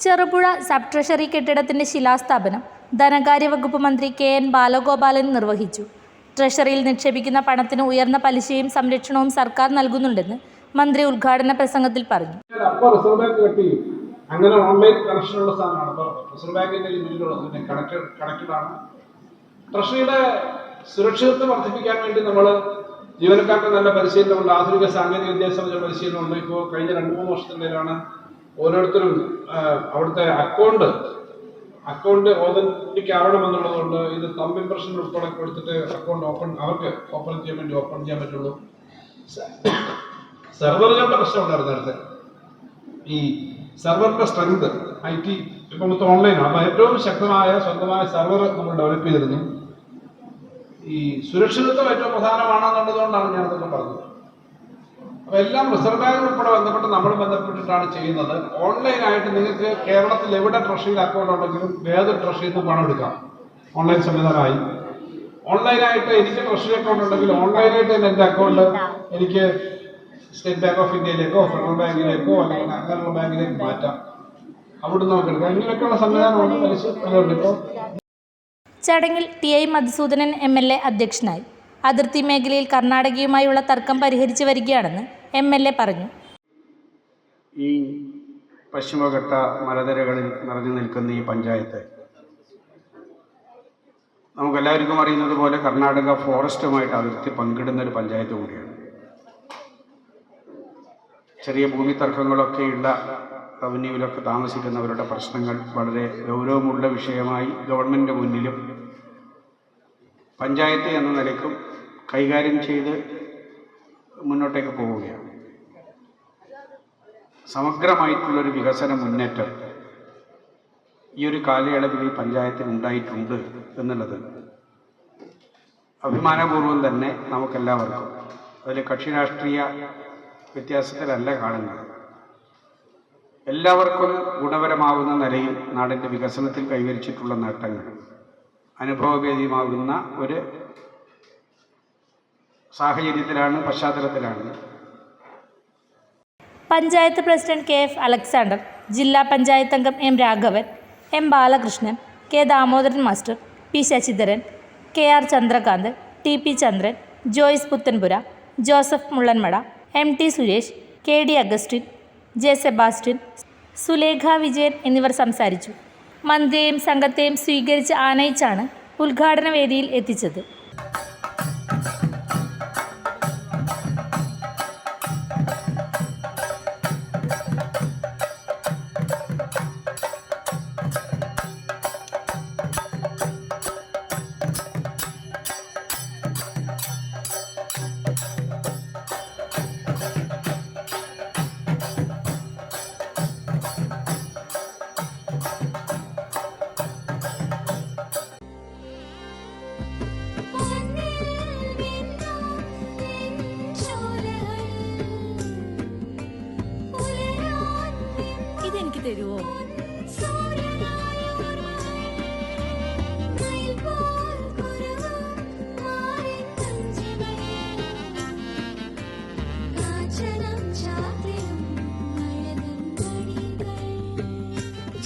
Cherupuzha sub treasury കെട്ടിടത്തിന്റെ ശിലാസ്ഥാപനം ധനകാര്യ വകുപ്പ് മന്ത്രി കെ എൻ ബാലഗോപാലൻ നിർവഹിച്ചു. ട്രഷറിയിൽ നിക്ഷേപിക്കുന്ന പണത്തിന് ഉയർന്ന പലിശയും സംരക്ഷണവും സർക്കാർ നൽകുന്നുണ്ടെന്ന് മന്ത്രി ഉദ്ഘാടന പ്രസംഗത്തിൽ പറഞ്ഞു. അങ്ങനെ ഓൺലൈൻ കണക്ഷനുള്ള സാധനമാണ്. അപ്പൊ റിസർവ് ബാങ്കിന്റെ ലിമിറ്റിലുള്ളത് പിന്നെ കണക്റ്റഡ് കണക്റ്റഡ് ആണ്. ട്രഷറിയുടെ സുരക്ഷിതത്വം വർദ്ധിപ്പിക്കാൻ വേണ്ടി നമ്മൾ ജീവനക്കാർക്ക് നല്ല പരിശീലനമുണ്ട്. ആധുനിക സാങ്കേതിക വിദ്യ സംബന്ധിച്ച പരിശീലനമുണ്ട് ഇപ്പോൾ കഴിഞ്ഞ രണ്ട് മൂന്ന് വർഷത്തിനിടയിലാണ് ഓരോരുത്തരും അവിടുത്തെ അക്കൗണ്ട് അക്കൗണ്ട് ഓതന്റിക് ആവണമെന്നുള്ളതുകൊണ്ട് ഇത് തമ്പ് ഇംപ്രഷൻ ഉൾപ്പെടെ കൊടുത്തിട്ട് അക്കൗണ്ട് ഓപ്പൺ അവർക്ക് ഓപ്പൺ ചെയ്യാൻ വേണ്ടി ഓപ്പൺ ചെയ്യാൻ പറ്റുള്ളൂ. സെർവറുകളുടെ പ്രശ്നം ഉണ്ടായിരുന്നു നേരത്തെ. ഈ സെർവറിന്റെ സ്ട്രെങ്ത് ഐ ടി ഇപ്പൊ മൊത്തം ഓൺലൈനാണ് അപ്പൊ ഏറ്റവും ശക്തമായ സ്വന്തമായ സെർവർ നമ്മൾ ഡെവലപ്പ് ചെയ്തിരുന്നു. ഈ സുരക്ഷിതത്വം ഏറ്റവും പ്രധാനമാണെന്നുള്ളതുകൊണ്ടാണ് ഞാൻ അതൊക്കെ പറഞ്ഞത്. അപ്പൊ എല്ലാം റിസർവ് ബാങ്ക് ഉൾപ്പെടെ ബന്ധപ്പെട്ട് നമ്മൾ ബന്ധപ്പെട്ടിട്ടാണ് ചെയ്യുന്നത്. ഓൺലൈനായിട്ട് നിങ്ങൾക്ക് കേരളത്തിൽ എവിടെ ട്രഷറിയിൽ അക്കൗണ്ട് ഉണ്ടെങ്കിലും ഏത് ട്രഷറിയിൽ നിന്ന് പണം എടുക്കാം. ഓൺലൈൻ സംവിധാനമായി. ഓൺലൈനായിട്ട് എനിക്ക് ട്രഷറി അക്കൗണ്ട് ഉണ്ടെങ്കിൽ ഓൺലൈനായിട്ട് തന്നെ എന്റെ അക്കൗണ്ട് എനിക്ക് സ്റ്റേറ്റ് ബാങ്ക് ഓഫ് ഇന്ത്യയിലേക്കോ ഫെഡറൽ ബാങ്കിലേക്കോ അല്ലെങ്കിൽ അങ്ങനെയുള്ള ബാങ്കിലേക്ക് മാറ്റാം. അവിടുന്ന് നമുക്ക് എടുക്കാം ഇങ്ങനെയൊക്കെയുള്ള സംവിധാനമാണ് പലിശ ഇപ്പോൾ ചടങ്ങിൽ T I Madhusoodanan M L A അധ്യക്ഷനായി. അതിർത്തി മേഖലയിൽ കർണാടകയുമായുള്ള തർക്കം പരിഹരിച്ചു വരികയാണെന്ന് എം എൽ എ പറഞ്ഞു. ഈ പശ്ചിമഘട്ട മലനിരകളിൽ നിറഞ്ഞു നിൽക്കുന്ന ഈ പഞ്ചായത്ത് നമുക്കെല്ലാവർക്കും അറിയുന്നത് പോലെ കർണാടക ഫോറസ്റ്റുമായിട്ട് അതിർത്തി പങ്കിടുന്ന ഒരു പഞ്ചായത്ത് കൂടിയാണ്. ചെറിയ ഭൂമി തർക്കങ്ങളൊക്കെയുള്ള റവന്യൂവിലൊക്കെ താമസിക്കുന്നവരുടെ പ്രശ്നങ്ങൾ വളരെ ഗൗരവമുള്ള വിഷയമായി ഗവൺമെന്റ് മുന്നിലും പഞ്ചായത്ത് എന്ന നിലയ്ക്കും കൈകാര്യം ചെയ്ത് മുന്നോട്ടേക്ക് പോവുകയാണ്. സമഗ്രമായിട്ടുള്ളൊരു വികസന മുന്നേറ്റം ഈ ഒരു കാലയളവിൽ പഞ്ചായത്തിൽ ഉണ്ടായിട്ടുണ്ട് എന്നുള്ളത് അഭിമാനപൂർവം തന്നെ നമുക്കെല്ലാവർക്കും. അതിൽ കക്ഷി രാഷ്ട്രീയ വ്യത്യാസത്തിലല്ല കാണുന്നത്. എല്ലാവർക്കും ഗുണപരമാവുന്ന നിലയിൽ നാടിന്റെ വികസനത്തിൽ കൈവരിച്ചിട്ടുള്ള നേട്ടങ്ങൾ അനുഭവവേദ്യമാകുന്ന ഒരു സാഹചര്യത്തിലാണ് പശ്ചാത്തലത്തിലാണ്. Panchayat president K F Alexander ജില്ലാ പഞ്ചായത്ത് അംഗം M Raghavan M Balakrishnan K Damodaran master P Sasidharan K R Chandrakanth T P Chandran Joyce Puthanpura Joseph Mullanmada M T Suresh K D Augustine J Sebastian Sulekha Vijayan എന്നിവർ സംസാരിച്ചു. മന്ത്രിയെയും സംഘത്തെയും സ്വീകരിച്ച് ആനയിച്ചാണ് ഉദ്ഘാടന വേദിയിൽ എത്തിച്ചത്.